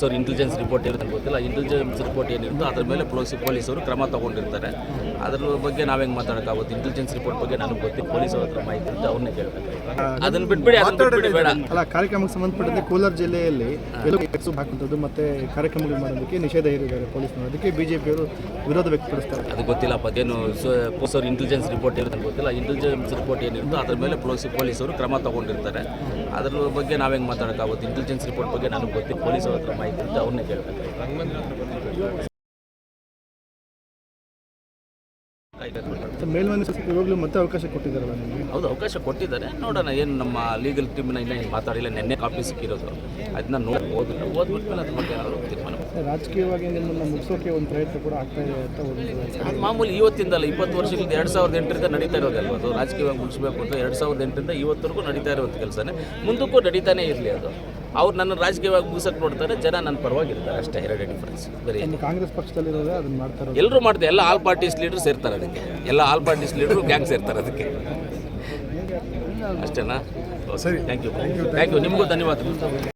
Sir intelligence report ಇರುತ್ತೆ ಗೊತ್ತಿಲ್ಲ? Intelligence report ಏನಿರುತ್ತೋ ಅದ್ರ ಮೇಲೆ ಪೊಲೀಸ್ ಪೊಲೀಸರು ಕ್ರಮ ತಗೊಂಡಿರ್ತಾರೆ. ಅದ್ರ ಬಗ್ಗೆ ನಾವೆಂಗೆ ಮಾತಾಡೋಕ್ಕಾಗುತ್ತೆ? ಇಂಟೆಲಿಜೆನ್ಸ್ ರಿಪೋರ್ಟ್ ಬಗ್ಗೆ ನನಗೆ ಗೊತ್ತಿಲ್ಲ ಪೊಲೀಸರ ಹತ್ರ ಮಾಹಿತಿ ಇರುತ್ತೆ ಅವ್ರನ್ನೇ ಕೇಳಬೇಕು ಅದನ್ನ ಬಿಟ್ಬಿಡಿ ಅದನ್ನ ಬಿಟ್ಬಿಡಿ ಬೇಡ. ಅಲ್ಲ ಕಾರ್ಯಕ್ರಮಕ್ಕೆ ಸಂಬಂಧಪಟ್ಟಂತೆ ಕೋಲಾರ ಜಿಲ್ಲೆಯಲ್ಲಿ ಹಾಕುವಂಥದ್ದು ಮತ್ತೆ ಕಾರ್ಯಕ್ರಮಗಳು ಮಾಡೋದಕ್ಕೆ ನಿಷೇಧ ಹೇರಿದ್ದಾರೆ ಪೊಲೀಸ್ ಅದಕ್ಕೆ ಬಿಜೆಪಿಯವರು ವಿರೋಧ ವ್ಯಕ್ತಪಡಿಸ್ತಾರೆ. ಅದು ಗೊತ್ತಿಲ್ಲಪ್ಪ ಅದೇನು ಸರ್ ಇಂಟೆಲಿಜೆನ್ಸ್ ರಿಪೋರ್ಟ್ ಇರುತ್ತೆ ಗೊತ್ತಿಲ್ಲ. ಇಂಟೆಲಿಜೆನ್ಸ್ ರಿಪೋರ್ಟ್ ಏನಿರುತ್ತೋ ಅದ್ರ ಮೇಲೆ ಪೊಲೀಸ್ ಪೊಲೀಸರು ಕ್ರಮ ತಗೊಂಡಿರ್ತಾರೆ. ಅದ್ರ ಬಗ್ಗೆ ನಾವೆಂಗೆ ಮಾತಾಡೋಕ್ಕಾಗುತ್ತೆ? ಇಂಟೆಲಿಜೆನ್ಸ್ ರಿಪೋರ್ಟ್ ಬಗ್ಗೆ ನನಗೆ ಗೊತ್ತಿಲ್ಲ ಪೊಲೀಸರ ಹತ್ರ ಮಾಹಿತಿ ಇರುತ್ತೆ ಅವ್ರನ್ನೇ ಕೇಳಬೇಕು ಮತ್ತೆ ಮೇಲ್ಮನೆ ಮತ್ತೆ ಅವಕಾಶ ಕೊಟ್ಟಿದ್ದಾರೆ ಹೌದು ಅವಕಾಶ ಕೊಟ್ಟಿದ್ದಾರೆ. ನೋಡೋಣ ಏನು ನಮ್ಮ ಲೀಗಲ್ ಟೀಮ್ನ ಇನ್ನೂ ಏನು ಮಾತಾಡಿಲ್ಲ. ನಿನ್ನೆ ಕಾಪಿ ಸಿಕ್ಕಿರೋದು. ಅದನ್ನ ನೋಡ್ಬೋದು ಓದಿಲ್ಲ ಓದ್ಬಿಟ್ಮೇಲೆ ಅದ್ರ ಬಗ್ಗೆ ಏನಾದ್ರು ತೀರ್ಮಾನ. ರಾಜಕೀಯವಾಗಿ ನಿಮ್ಮನ್ನು ಮುಗಿಸೋಕೆ ಒಂದು ಪ್ರಯತ್ನ ಕೂಡ ಆಗ್ತಾ ಇದೆ ಅಂತ ಅದು ಮಾಮೂಲಿ ಇವತ್ತಿಂದಲ್ಲ ಇಪ್ಪತ್ತು ವರ್ಷಗಳಿಂದ ಎರಡು ಸಾವಿರದ ಎಂಟರಿಂದ ನಡೀತಾ ಇರೋದಲ್ವ ಅದು? ರಾಜಕೀಯವಾಗಿ ಮುಗಿಸ್ಬೇಕು ಅಂತ ಎರಡು ಸಾವಿರದ ಎಂಟರಿಂದ ಇವತ್ತರೆಗೂ ನಡೀತಾ ಇರೋದು ಕೆಲಸನೇ. ಮುಂದಕ್ಕೂ ನಡೀತಾನೆ ಇರಲಿ ಅದು. ಅವ್ರು ನನ್ನ ರಾಜಕೀಯವಾಗಿ ಮುಗಿಸಕ್ಕೆ ನೋಡ್ತಾರೆ ಜನ ನನ್ನ ಪರವಾಗಿರ್ತಾರೆ ಅಷ್ಟೇ ಎರಡು ಡಿಫ್ರೆನ್ಸ್ ಬರೀ ಕಾಂಗ್ರೆಸ್ ಪಕ್ಷದಲ್ಲಿರೋದೇ ಅದನ್ನ ಮಾಡ್ತಾ ಎಲ್ಲರೂ ಮಾಡ್ತಾರೆ ಎಲ್ಲ ಆಲ್ ಪಾರ್ಟೀಸ್ ಲೀಡರ್ ಸೇರ್ತಾರೆ ಅದಕ್ಕೆ. ಎಲ್ಲ ಆಲ್ ಪಾರ್ಟೀಸ್ ಲೀಡರು ಗ್ಯಾಂಗ್ ಸೇರ್ತಾರೆ ಅದಕ್ಕೆ. ಅಷ್ಟೇನಾ? ಸರಿ. ಥ್ಯಾಂಕ್ ಯು ಥ್ಯಾಂಕ್ ಯು ನಿಮಗೂ ಧನ್ಯವಾದಗಳು.